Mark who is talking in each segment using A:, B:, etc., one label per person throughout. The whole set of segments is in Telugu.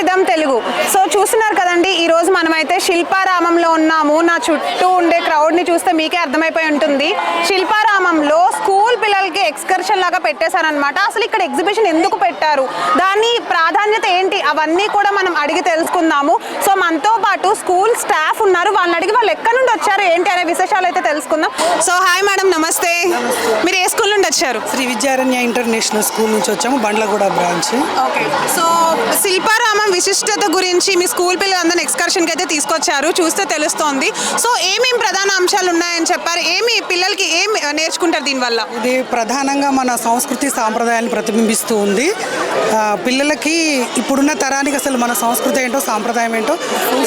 A: రిధమ్ తెలుగు. సో చూస్తున్నారు కదండి ఈ రోజు మనమైతే శిల్పారామంలో ఉన్నాము. నా చుట్టూ ఉండే క్రౌడ్ని చూస్తే మీకే అర్థమైపోయి ఉంటుంది. శిల్పారామంలో స్కూల్ పిల్లలకి ఎక్స్కర్షన్ లాగా పెట్టేశారనమాట అసలు ఇక్కడ ఎగ్జిబిషన్ ఎందుకు పెట్టారు? దాని ప్రాధాన్యత ఏంటి? అవన్నీ కూడా మనం అడిగి తెలుసుకుందాము. సో మనతో పాటు స్కూల్ స్టాఫ్ ఉన్నారు. వాళ్ళని అడిగి వాళ్ళు ఎక్కడి నుండి వచ్చారు ఏంటి అనే విశేషాలు అయితే తెలుసుకుందాం. సో హాయ్ మేడం నమస్తే. మీరు ఏ స్కూల్ నుండి వచ్చారు?
B: శ్రీ విద్యారణ్య ఇంటర్నేషనల్ స్కూల్ నుంచి వచ్చాము Bandlaguda branch.
A: Okay. So Shilparamam విశిష్టత గురించి మీ స్కూల్ పిల్లలందరినీ ఎక్స్కర్షన్కి అయితే తీసుకొచ్చారు. చూస్తే తెలుస్తోంది. సో ఏమేం ప్రధాన అంశాలు ఉన్నాయని చెప్పారు? ఏమి ఏం నేర్చుకుంటారు దీనివల్ల?
B: ఇది ప్రధానంగా మన సంస్కృతి సాంప్రదాయాన్ని ప్రతిబింబిస్తూ ఉంది. పిల్లలకి ఇప్పుడున్న తరానికి అసలు మన సంస్కృతి ఏంటో సాంప్రదాయం ఏంటో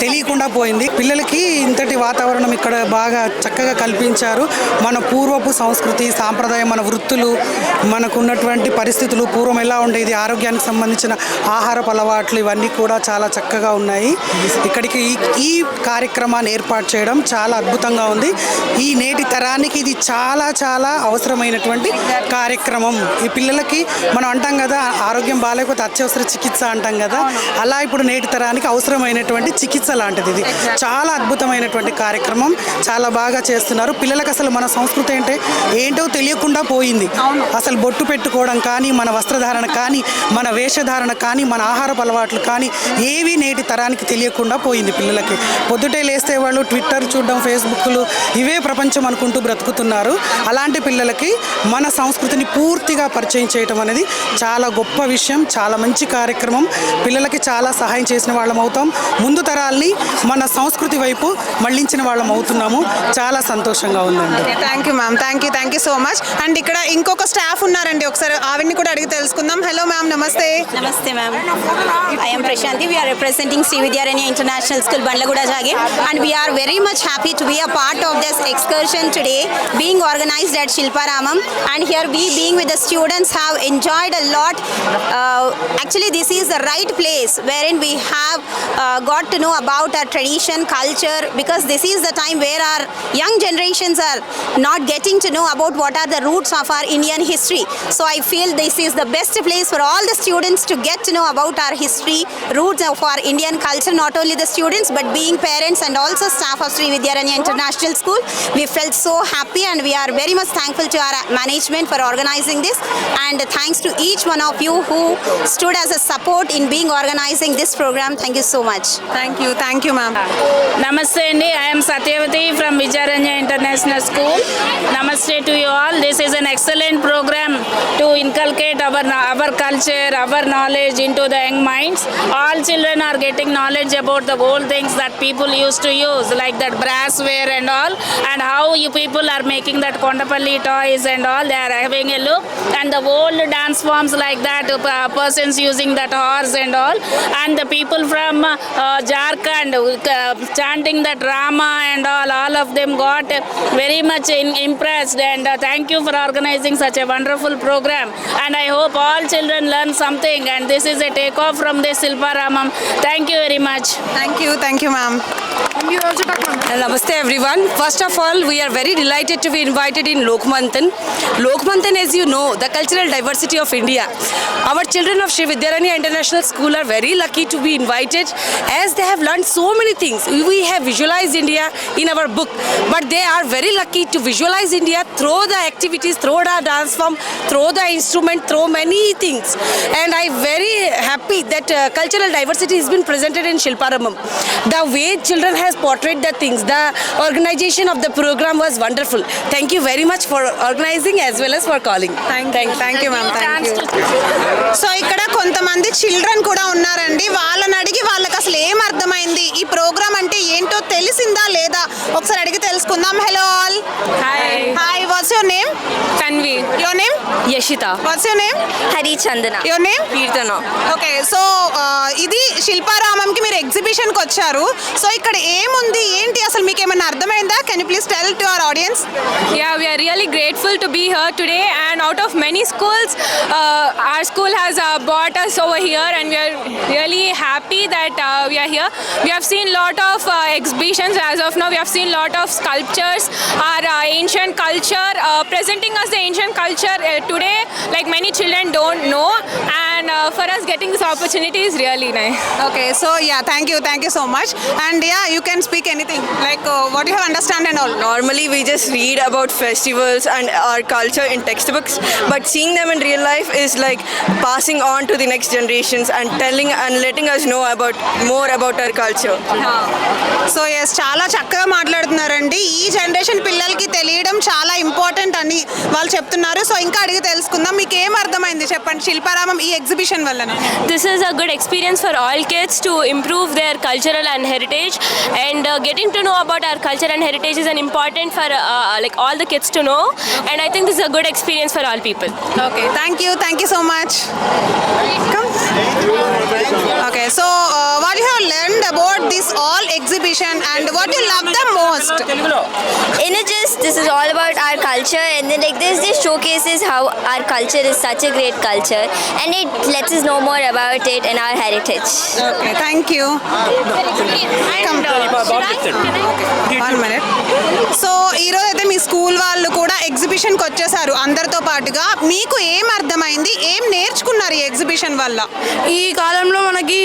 B: తెలియకుండా పోయింది. పిల్లలకి ఇంతటి వాతావరణం ఇక్కడ బాగా చక్కగా కల్పించారు. మన పూర్వపు సంస్కృతి సాంప్రదాయం మన వృత్తులు మనకున్నటువంటి పరిస్థితులు పూర్వం ఎలా ఉండేది ఆరోగ్యానికి సంబంధించిన ఆహారపు అలవాట్లు ఇవన్నీ కూడా చాలా చక్కగా ఉన్నాయి. ఇక్కడికి ఈ ఈ కార్యక్రమాన్ని ఏర్పాటు చేయడం చాలా అద్భుతంగా ఉంది. ఈ నేటి తరానికి ఇది చాలా చాలా అవసరమైనటువంటి కార్యక్రమం. ఈ పిల్లలకి మనం అంటాం కదా ఆరోగ్యం బాగాలేకపోతే అత్యవసర చికిత్స అంటాం కదా. అలా ఇప్పుడు నేటి తరానికి అవసరమైనటువంటి చికిత్స లాంటిది ఇది. చాలా అద్భుతమైనటువంటి కార్యక్రమం. చాలా బాగా చేస్తున్నారు. పిల్లలకు అసలు మన సంస్కృతి ఏంటే ఏంటో తెలియకుండా పోయింది. అసలు బొట్టు పెట్టుకోవడం కానీ మన వస్త్రధారణ కానీ మన వేషధారణ కానీ మన ఆహారపు అలవాట్లు కానీ ఏవి నేటి తరానికి తెలియకుండా పోయింది పిల్లలకి. పొద్దుటే లేస్తే వాళ్ళు ట్విట్టర్ చూడడం ఫేస్బుక్లు ఇవే ప్రపంచం అనుకుంటూ బ్రతుకుతున్నారు. అలాంటి పిల్లలకి మన సంస్కృతిని పూర్తిగా పరిచయం చేయటం అనేది చాలా గొప్ప విషయం చాలా మంచి కార్యక్రమం. పిల్లలకి చాలా సహాయం చేసిన వాళ్ళం అవుతాం. ముందు తరాల్ని మన సంస్కృతి వైపు మళ్ళించిన వాళ్ళం అవుతున్నాము. చాలా సంతోషంగా ఉందండి.
A: Thank you ma'am thank you thank you so much and ఇక్కడ ఇంకొక స్టాఫ్ ఉన్నారండి. ఒకసారి ఆవిడ్ని కూడా అడిగి తెలుసుకుందాం. హలో మ్యామ్ నమస్తే.
C: I am Prashanti. We are representing Sri Vidyaranya International School, Bandlaguda Jage, and we are very much happy to be a part of this excursion today, being organized at Shilparamam. And here we, being with the students, have enjoyed a lot. Uh, actually, this is the right place wherein we have uh, got to know about our tradition, culture, because this is the time where our young generations are not getting to know about what are the roots of our Indian history. So I feel this is the best place for all the students to get to know about our history, roots of our Indian culture, not only the students but being parents and also staff of Sri Vidyaranya International School. We felt so happy and we are very very much thankful to our management for organizing this and thanks to each one of you who stood as a support in being organizing this program. Thank you so much.
A: Thank you. Thank you,
D: ma'am. Namaste, Andy. I am Satyavati from Vijaranya International School. Namaste to you all. This is an excellent program to inculcate our, our culture, our knowledge into the young minds. All children are getting knowledge about the old things that people used to use, like that brassware and all, and how you people are making that Kondapalli toys and all, they are having a look. And the old dance forms like that, uh, persons using that horse and all. And the people from uh, Jharkhand uh, chanting that Rama and all, all of them got very much in, impressed. And uh, thank you for organizing such a wonderful program. And I hope all children learn something. And this is a takeoff from this Silparamam. Thank you very much.
A: Thank you. Thank you, ma'am.
E: Namaste, everyone. First of all, we are very delighted to be invited in Lokmantan. Lokmantan, as you know, the cultural diversity of India. Our children of Sri Vidyaranya International School are very lucky to be invited as they have learned so many things. We have visualized India in our book, but they are very lucky to visualize India through the activities, through the dance form, through the instrument, through many things. And I'm very happy that uh, cultural diversity has been presented in Shilparamam. The way children has portrayed the things, the organization of the program was wonderful. Thank you very much for organizing as well as for calling.
A: Thank thank you ma'am thank you so ఇక్కడ కొంతమంది చిల్డ్రన్ కూడా ఉన్నారండి. వాళ్ళని అడిగి వాళ్ళకి అసలు ఏం అర్థమైంది? ఈ ప్రోగ్రామ్ అంటే ఏంటో తెలిసిందా లేదా? ఒకసారి అడిగి తెలుసుకుందాం.
F: Tanvi.
A: Your name
F: Yashita.
A: What's your name
C: Hari Chandana.
A: Your name
F: Kirtana.
A: Okay so ఇది శిల్పారామంకి మీరు ఎగ్జిబిషన్కి వచ్చారు సో ఇక్కడ ఏముంది ఏంటి అసలు మీకు ఏమైనా అర్థమైందా can you please tell to our audience
F: Yeah, we are really grateful to be here today. And out of many schools, uh, our school has uh, brought us over here, and we are really happy that uh, we are here. We have seen lot of uh, exhibitions as of now. We have seen lot of sculptures, our uh, uh, uh, today, like many children don't know. And uh, for us, getting this opportunity is really really nice.
A: Okay, so yeah, thank you, thank you so much. And yeah, you can speak anything like uh, what you have understand and all.
G: Normally, we just read about festivals and our culture in textbooks, but seeing them in real life is like passing on to the next generations and telling and letting us know about more about our culture.
A: So yes చాలా చక్కగా మాట్లాడుతున్నారండి ఈ జనరేషన్ పిల్లలకి తెలియడం చాలా ఇంపార్టెంట్ అని వాళ్ళు చెప్తున్నారు సో ఇంకా అడిగి తెలుసుకుందాం. మీకు ఏం అర్థమైంది? చెప్పండి. శిల్పారామం ఈ ఎగ్జిబిషన్
H: వల్ల this is a good experience for all kids to improve their cultural and heritage and getting to know about our culture and heritage is an important for like all the kids to know and I think this a good experience for all people
A: okay thank you thank you so much this all exhibition and what you love the most?
I: In just, this is all about our culture and then like this just showcases how our culture is such a great culture and it lets us know more about it and our heritage.
A: Okay, thank you. Come. One minute. So ఈరోజు అయితే మీ స్కూల్ వాళ్ళు కూడా ఎగ్జిబిషన్కి వచ్చేసారు అందరితో పాటుగా. మీకు ఏం అర్థమైంది? ఏం నేర్చుకున్నారు ఈ ఎగ్జిబిషన్ వల్ల?
J: ఈ కాలంలో మనకి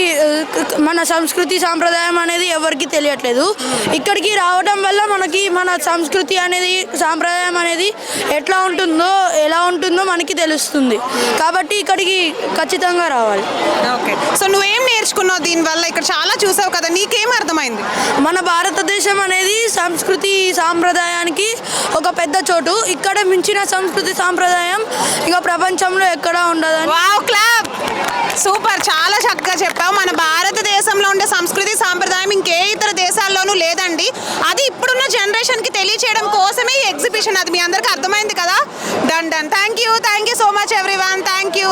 J: మన సంస్కృతి సాంప్రదాయం అనేది ఎవరికి తెలియట్లేదు. ఇక్కడికి రావడం వల్ల మనకి మన సంస్కృతి అనేది సాంప్రదాయం అనేది ఎట్లా ఉంటుందో ఎలా ఉంటుందో మనకి తెలుస్తుంది. కాబట్టి ఇక్కడికి ఖచ్చితంగా రావాలి.
A: ఓకే. సో నువ్వేం నేర్చుకున్నావు దీనివల్ల ఇక్కడ చాలా చూసావు కదా నీకేం అర్థమైంది?
J: మన భారతదేశం అనేది సంస్కృతి సాంప్రదాయానికి ఒక పెద్ద చోటు. ఇక్కడ మించిన సంస్కృతి సాంప్రదాయం ఇక ప్రపంచంలో ఎక్కడా ఉండదు
A: వావ్ క్లాప్! సూపర్! చాలా చక్కగా చెప్పావు. మన భారతదేశంలో ఉండే సంస్కృతి సాంప్రదాయం ఇంకే ఇతర దేశాల్లోనూ లేదండి. అది ఇప్పుడున్న జనరేషన్కి తెలియచేయడం కోసమే ఈ ఎగ్జిబిషన్ అది. మీ అందరికి అర్థమైంది కదా done done thank you thank you so much you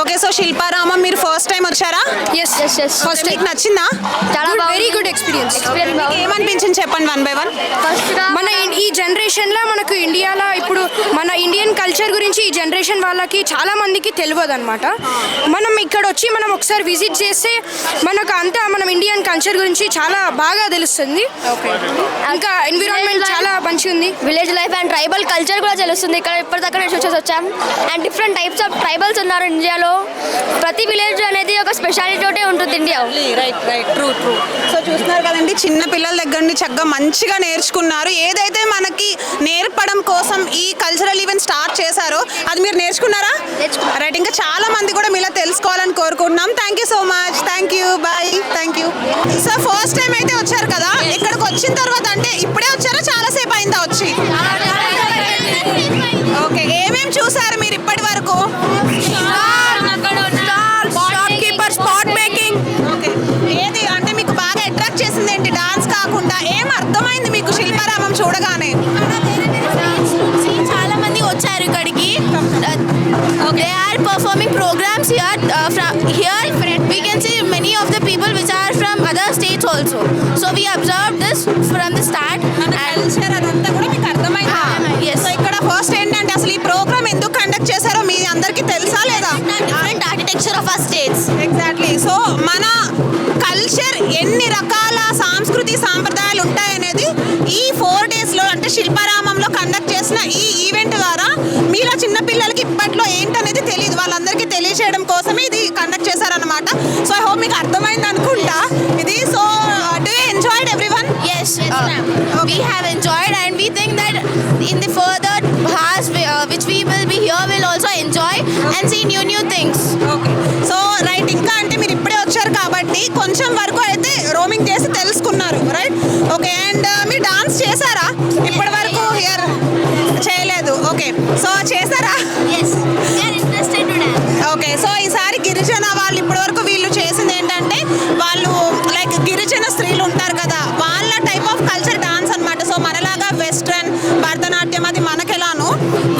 A: okay so Shilparamam మీరు ఫస్ట్ టైం వచ్చారా?
I: Yes yes yes.
A: ఫస్ట్ మీకు నచ్చిందా?
I: చాలా వెరీ గుడ్ ఎక్స్పీరియన్స్
A: మీకు ఏమనిపించింది చెప్పండి వన్ బై వన్
J: మన ఈ జనరేషన్లో మనకు ఇండియాలో ఇప్పుడు మన ఇండియన్ కల్చర్ గురించి ఈ జనరేషన్ వాళ్ళకి చాలా మందికి తెలియదు అనమాట మనం ఇక్కడ వచ్చి మనం ఒకసారి విజిట్ చేస్తే మనకు అంతా మనం ఇండియన్ కల్చర్ గురించి చాలా బాగా తెలుస్తుంది. ఇంకా ఎన్విరాన్మెంట్ చాలా మంచిగా ఉంది
I: village life and tribal culture కూడా తెలుస్తుంది. ఇక్కడ ఇప్పటిదాకా నేను చూసేసి వచ్చాం and different types of tribals ఉన్నారు ఇండియాలో. ప్రతి విలేజ్ అనేది ఒక స్పెషాలిటీ ఉంటుంది India.
A: Right right true true so చూస్తున్నారు కదండి చిన్న పిల్లల దగ్గర నుండి చక్కగా మంచిగా నేర్చుకున్నారు. ఏదైతే మనకి నేర్పడం కోసం ఈ కల్చరల్ ఈవెంట్ స్టార్ట్ చేశారో అది మీరు నేర్చుకున్నారా? రైట్ ఇంకా చాలా మంది కూడా మీలా తెలుసుకోవాలని కోరుకుంటున్నాం. Thank you so much thank you bye thank you so first time అయితే వచ్చారు కదా ఇక్కడికి వచ్చిన తర్వాత అర్థమైంది మీకు శిల్పారామం చూడగానే?
I: చాలా మంది వచ్చారు ఇక్కడికి they are performing programmes here from here we can see many of the people which are from other states also so we observe this from the start
A: culture అదంతా కూడా మీకు అర్థమైంది. సో ఇక్కడ ఫస్ట్ ఏంటంటే అసలు ఈ ప్రోగ్రామ్ ఎందుకు కండక్ట్ చేశారో మీ అందరికీ తెలుసా లేదా?
I: Different architecture of our states
A: exactly so
I: have enjoyed, and we think that in the further past uh, which we will be here, will also enjoy and see new new things.
A: okay so right ఇంకా అంటే మీరు ఇప్పుడే వచ్చారు కాబట్టి కొంచెం వరకు అయితే రోమింగ్ చేసి తెలుసుకున్నారు రైట్ ఓకే అండ్ మీరు డాన్స్ చేశారా ఇప్పటి వరకు హియర్ చేయలేదు ఓకే సో చేశారా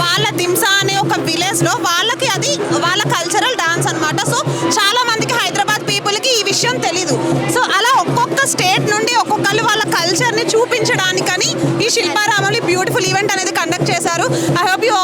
A: వాళ్ళ దింసా అనే ఒక విలేజ్లో వాళ్ళకి అది వాళ్ళ కల్చరల్ డాన్స్ అనమాట సో చాలా మందికి హైదరాబాద్ పీపుల్కి ఈ విషయం తెలీదు. సో అలా ఒక్కొక్క స్టేట్ నుండి ఒక్కొక్కరు వాళ్ళ కల్చర్ని చూపించడానికని ఈ శిల్పారామంలో బ్యూటిఫుల్ ఈవెంట్ అనేది కండక్ట్ చేశారు. I hope you